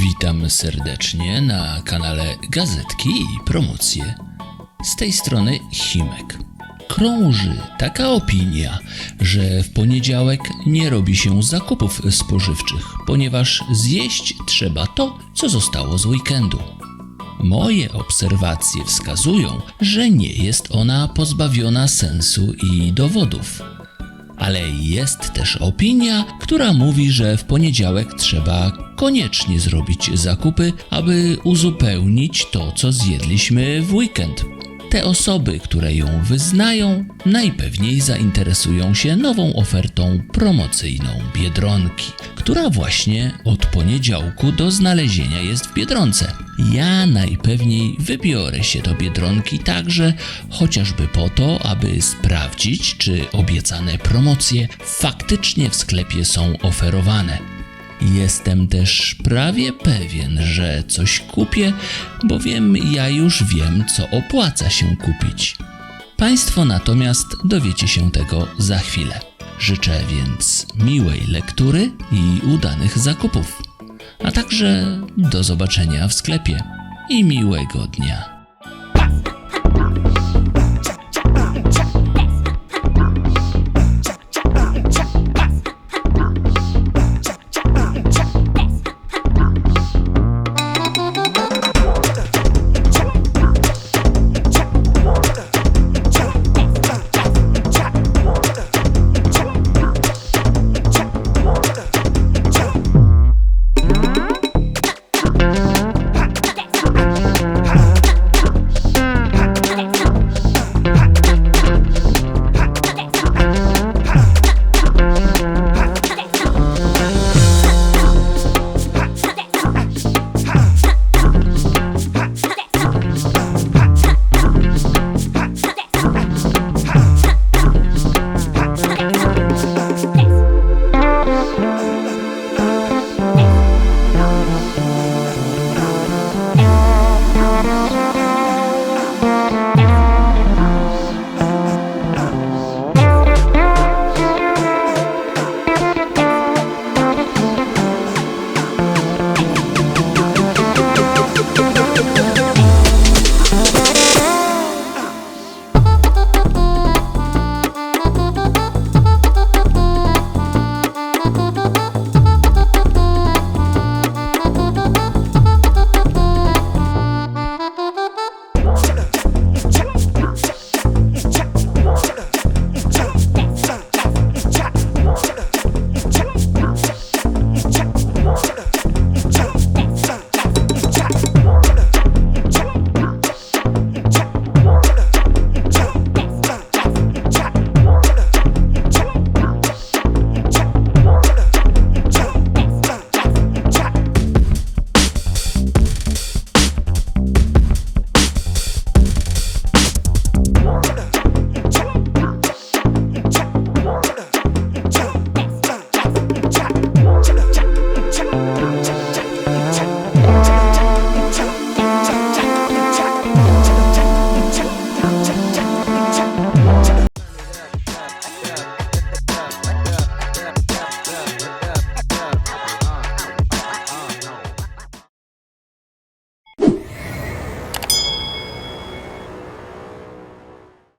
Witam serdecznie na kanale Gazetki i Promocje. Z tej strony Chimek. Krąży taka opinia, że w poniedziałek nie robi się zakupów spożywczych, ponieważ zjeść trzeba to, co zostało z weekendu. Moje obserwacje wskazują, że nie jest ona pozbawiona sensu i dowodów. Ale jest też opinia, która mówi, że w poniedziałek trzeba koniecznie zrobić zakupy, aby uzupełnić to, co zjedliśmy w weekend. Te osoby, które ją wyznają, najpewniej zainteresują się nową ofertą promocyjną Biedronki, która właśnie od poniedziałku do znalezienia jest w Biedronce. Ja najpewniej wybiorę się do Biedronki także chociażby po to, aby sprawdzić, czy obiecane promocje faktycznie w sklepie są oferowane. Jestem też prawie pewien, że coś kupię, bowiem ja już wiem, co opłaca się kupić. Państwo natomiast dowiecie się tego za chwilę. Życzę więc miłej lektury i udanych zakupów, a także do zobaczenia w sklepie i miłego dnia.